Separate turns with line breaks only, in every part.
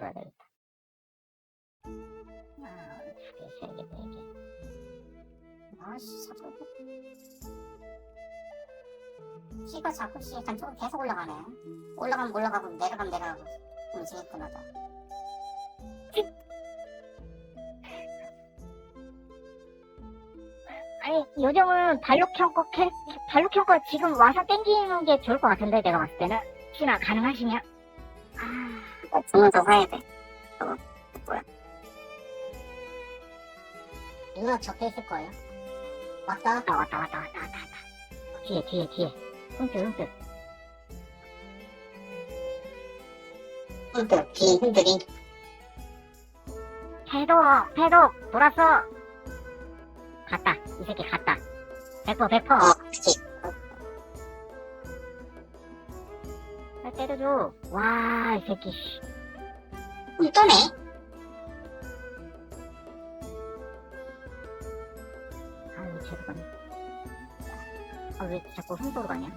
들어야 되겠다. 하나, 두 개, 세 개, 네 개. 아씨, 자꾸. 씨가 자꾸 씨 단쪽으로 계속 올라가네. 올라가면 올라가고 내려가면 내려가고 움직이구나. 다. 아니 요즘은 발록형 거 캐, 발록형 거 지금 와서 땡기는 게 좋을 것 같은데 내가 봤을 때는 혹시나 가능하시냐? 아 주문서 사야 돼. 저거 뭐야? 이거 적혀 있을 거예요? 왔다? 왔다 왔다 왔다 왔다 왔다 왔다. 뒤에 뒤에 뒤에. 흔들 흔들 흔들 뒤 흔들이 해독 해독 돌았어. 갔다. 이 새끼 갔다. 100% 100%어 그치 나 때려줘 와이 새끼 씨. 또네. 아왜 제로 가냐 아왜 자꾸 흥도로 가냐?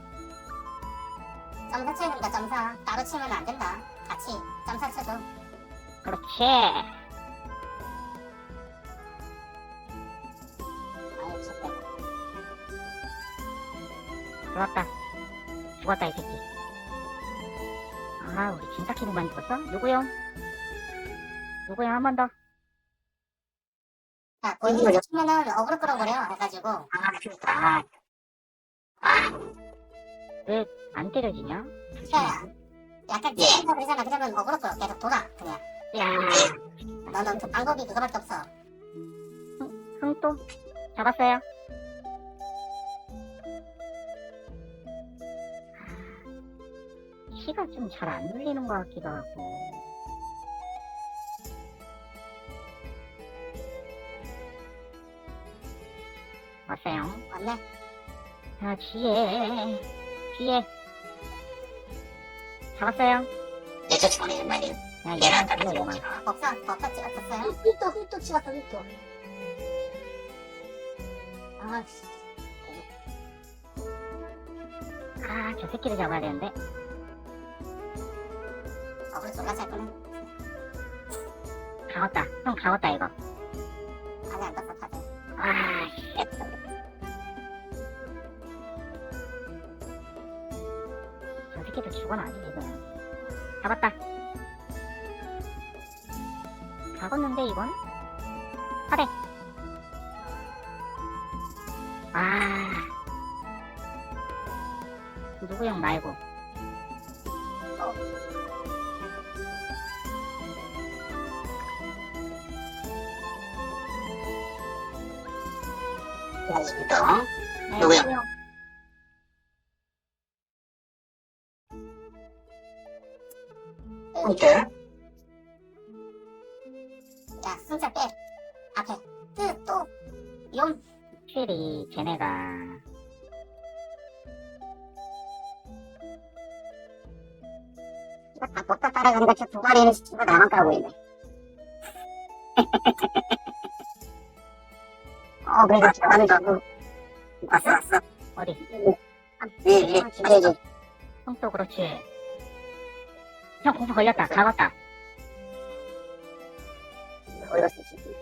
점사 쳐야 된다 점사. 따로 치면 안 된다. 같이 점사 쳐줘. 그렇지. 아유 죽었다. 죽었다 이 새끼 아 우리 진짜 키는만 죽었어? 누구요? 누구요? 한 번 더? 야 본인이 치면은 어그로 끌어버려 해가지고. 아 그니까 왜 안 때려지냐? 야 약간 찌른다 그러잖아. 그러면 어그로 끌어 계속 돌아 그냥. 야. 너는 그 방법이 그거밖에 없어. 흥, 흥또 잡았어요 키가 좀 잘 안 눌리는 것 같기도 하고. 왔어요. 왔네. 자, 뒤에, 뒤에. 잡았어요.
내 쫓아오는 말이야. 얘는
얘랑
아까 찍었지.
얘만. 법사, 법사 찍었었어요?
휘또 휘또 찍었어 휘또.
아, 씨. 아, 저 새끼를 잡아야 되는데. 어, 그래, 졸라 잘 거네. 가웠다. 형 가웠다, 이거. 아니, 안 떴어, 다들. 아, 씨. 저 새끼도 죽어나지, 지금. 잡았다. 가뒀는데, 이건? 파대. 아. 누구 형 말고.
휘 또.
네,
누구요?
누구 형.
휘또.
야, 승자 빼. 앞에. 끝, 또. 용. 확실히. 이거 다 못다 따라가니까 저두 마리는 이거 나만 까고 있네. 어, 그래도 들어가는 거. 왔어, 왔어. 어디?
위에 위에 기대지.
형도 그렇지. 형 공포 걸렸다. 가봤다.
어디가 쓰지?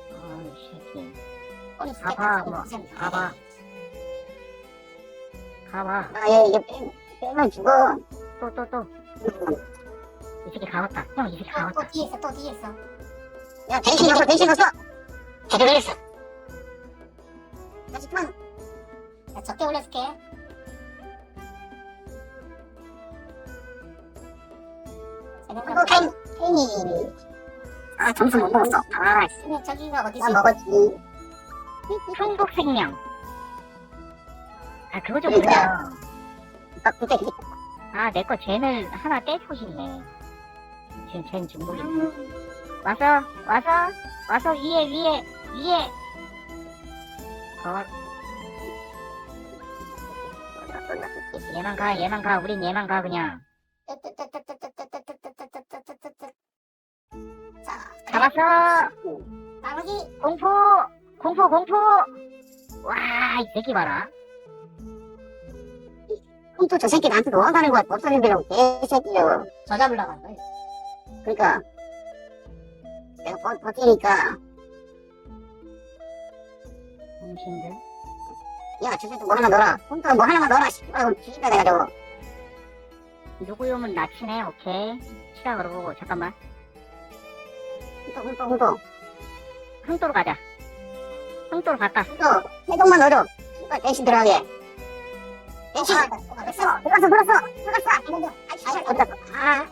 아이 새끼. 가봐, 뭐, 가봐. 가봐.
아얘 이게 빼 빼면 죽어.
또, 또, 또. 이 새끼 가봤다. 형, 이 새끼 가봤다.
또 뒤에 있어, 또 뒤에 있어.
야 변신 넣었어 변신 넣었어. 제대로 걸렸어.
아직만. 야, 적게 올려줄게.
캔 캔이. 아 점수 못 먹었어. 아 씨.
근데 저기가 어디지?
나 먹었지.
한국생명. 아, 그거 좀
그러니까.
보여.
아 근데 이게
아, 내 거 쟤는 하나 떼고 싶네. 지금 쟤는 중국이. 와서, 와서, 와서 위에, 위에, 위에. 거, 얘만 가, 얘만 가, 우린 얘만 가, 그냥.
자,
잡았어!
나머지
공포! 공포, 공포! 와, 이 새끼 봐라.
또 저 새끼 나한테 도망가는 거야. 없어진 데라고 개새끼요.
저 잡으려고 한 거야.
그러니까 내가 버, 버티니까.
음식들.
야, 저 새끼 뭐 하나 넣어라. 홈터 뭐 하나만 넣어라. 씨. 아, 죽인다, 내가 저거.
누구요면 나치네. 오케이. 치라 그러고 잠깐만.
홈터, 홈터, 홈터.
흥도로 가자. 흥도로 갈까?
홈터, 해동만 넣어줘. 씨발, 대신 들어가게. 대신.
아,
들어갔어, 들어갔어, 들어갔어. 들어갔어.
아,
아, 씨, 어디 갔어? 아.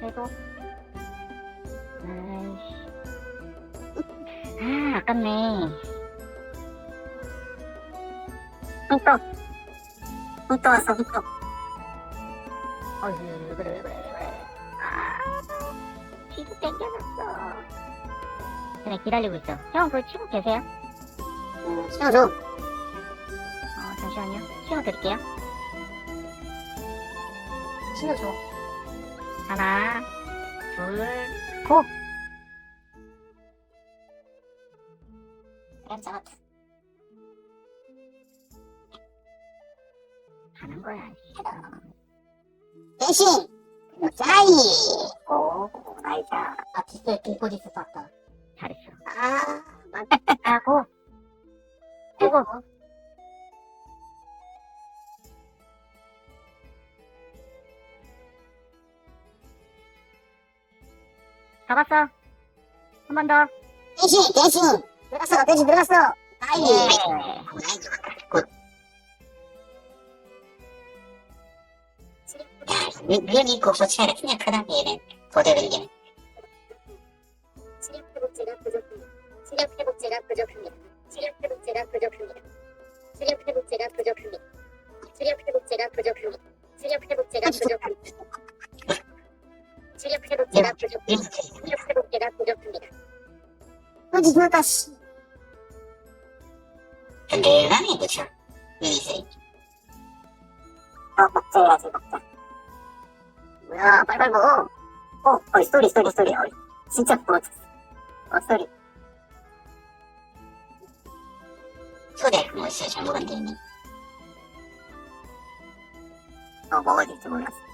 그래도 아이씨. 아 아깝네.
홈터. 홈터 왔어, 홈터.
어휴 그래 그래 그래. 아 피도 땡겨졌어. 그래 기다리고 있어. 형 그거 치고 계세요?
어, 신어줘.
어 잠시만요. 신호 드릴게요.
신어줘.
하나, 둘, 고!
그래 잡았다.
하는 거야.
대신. 짜이. 오, 나이자.
아 있을 것 같다.
잘했어.
아, 맞
아, 고! 고고! 잡았어. 한 번 더.
대신, 대신. 들어갔어, 대신 들어갔어. 나이. 굿. 야, 면 있고 없어 차이가 그냥 크다, 얘는. 도대로 이기는.
치료 회복제가 부족합니다. 치료 회복제가 부족합니다. 치료 회복제가 부족합니다. 치료 회복제가 부족합니다. 치료 회복제가 부족합니다. 치료 회복제가 부족합니다. 부족합니다. 치료 회복제가 부족합니다.
어디 들어갔다, 씨.
든든하네 그쵸? 미니세이
어, 먹자야지, 먹자. 뭐야, 빨빨 먹어. 어, 어이, 쏘리, 쏘리, 쏘리. 어이. 진짜 부러졌어. 어, 쏘리.
소대 뭐 있어 잘못 안 되니
어, 먹어야 될지 몰랐어.